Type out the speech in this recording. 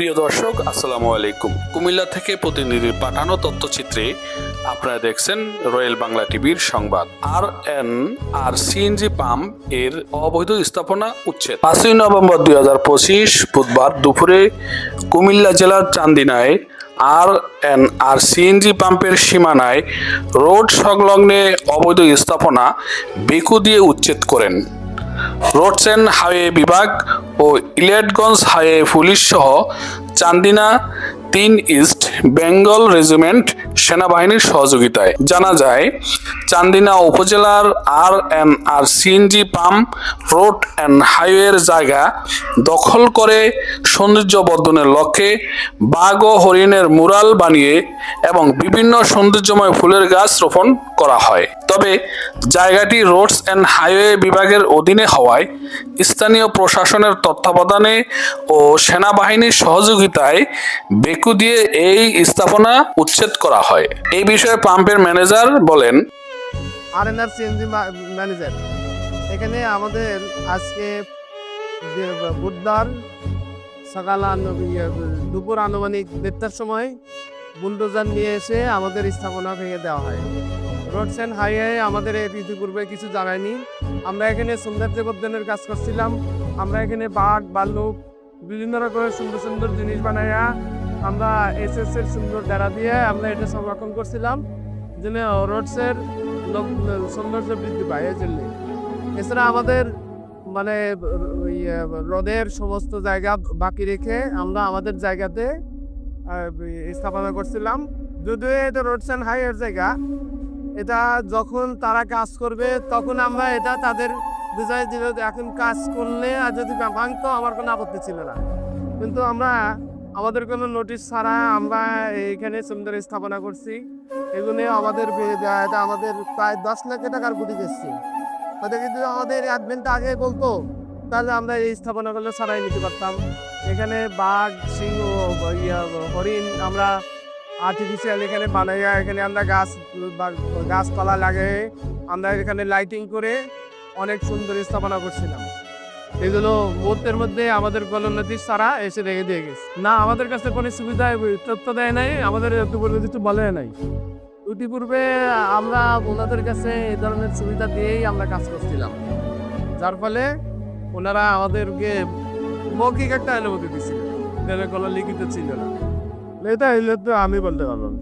প্রিয় দর্শক, আসসালামু আলাইকুম। কুমিল্লা থেকে প্রতিনিধির পাঠানো তথ্যচিত্রে আপনারা দেখছেন রয়্যাল বাংলা টিভির সংবাদ। আর এন আর সিএনজি পাম্পের অবৈধ স্থাপনা উচ্ছেদ। পাঁচই নভেম্বর দুই হাজার পঁচিশ বুধবার দুপুরে কুমিল্লা জেলার চান্দিনায় আর এন আর সিএনজি পাম্পের সীমানায় রোড সংলগ্নে অবৈধ স্থাপনা বেকু দিয়ে উচ্ছেদ করেন। রোডস হাইওয়ে বিভাগ ও ইলিয়াটগঞ্জ হাইওয়ে পুলিশ সহ চান্দিনা তিন ইস্ট বেঙ্গল রেজিমেন্ট সেনাবাহিনীর সহযোগিতায়। জানা যায়, চান্দিনা উপজেলার R N R CNG pump, road and হাইওয়ের জায়গা দখল করে সৌন্দর্য বর্ধনের লক্ষ্যে বাঘ ও হরিণের মুরাল বানিয়ে এবং বিভিন্ন সৌন্দর্যময় ফুলের গাছ রোপণ করা হয়। তবে জায়গাটি রোডস অ্যান্ড হাইওয়ে বিভাগের অধীনে হওয়ায় স্থানীয় প্রশাসনের তত্ত্বাবধানে ও সেনাবাহিনীর সহযোগিতায় বেকু দিয়ে এই স্থাপনা উচ্ছেদ করা হয়। এই বিষয়ে পাম্পের ম্যানেজার বলেন R N R CNG manager এখানে আমাদের আজকে বুধবার সকাল ইয়ে, দুপুর আনুমানিক দেড়টার সময় বুলডোজার নিয়ে এসে আমাদের স্থাপনা ভেঙে দেওয়া হয়। রোডস অ্যান্ড হাইওয়ে আমাদের ইতিপূর্বে কিছু জানায়নি। আমরা এখানে সৌন্দর্য বর্ধনের কাজ করছিলাম। আমরা এখানে বাঘ ভাল্লুক বিভিন্ন রকমের সুন্দর সুন্দর জিনিস বানাইয়া আমরা এস এস এর সুন্দর ডেরা দিয়ে আমরা এটা সংরক্ষণ করছিলাম যেন রোডসের সৌন্দর্য বৃদ্ধি পায় এই জন্যে। এছাড়া আমাদের মানে ওই আহ, রোদের সমস্ত জায়গা বাকি রেখে আমরা আমাদের জায়গাতে স্থাপনা করছিলাম। যদিও এটা রোডস অ্যান্ড হাইয়ের জায়গা এটা যখন তারা কাজ করবে তখন আমরা এটা তাদের বুঝাই দিল এখন কাজ করলে আর যদি ভাঙতো আমার কোনো আপত্তি ছিল না। কিন্তু আমরা আমাদের কোনো নোটিশ ছাড়া আমরা এইখানে সুন্দর স্থাপনা করছি। এগুলো আমাদের আমাদের প্রায় দশ লাখ টাকার গুটি দিচ্ছি। ওদের কিন্তু আমাদের অ্যাডভেন্টটা আগে বলতো, তাহলে আমরা এই স্থাপনাগুলো ছাড়াই নিতে পারতাম। এখানে বাঘ, সিংহ হরিণ আমরা আর্টিফিশিয়াল এখানে বানাইয়া এখানে আমরা গাছ গাছপালা লাগে। আমরা এখানে লাইটিং করে অনেক সুন্দর স্থাপনা করছিলাম। এগুলো মুহূর্তের মধ্যে আমাদের গণোন্নতি ছাড়া এসে রেখে দিয়ে গেছে। না, আমাদের কাছে কোনো সুবিধা তথ্য দেয় নাই, আমাদের কিছু বলে নাই। ইতিপূর্বে আমরা ওনাদের কাছে এই ধরনের সুবিধা দিয়েই আমরা কাজ করছিলাম। যার ফলে ওনারা আমাদেরকে মৌখিক একটা অনুমতি এদের কোনো লিখিত ছিল না এটা এলে তো আমি বলতে পারব না।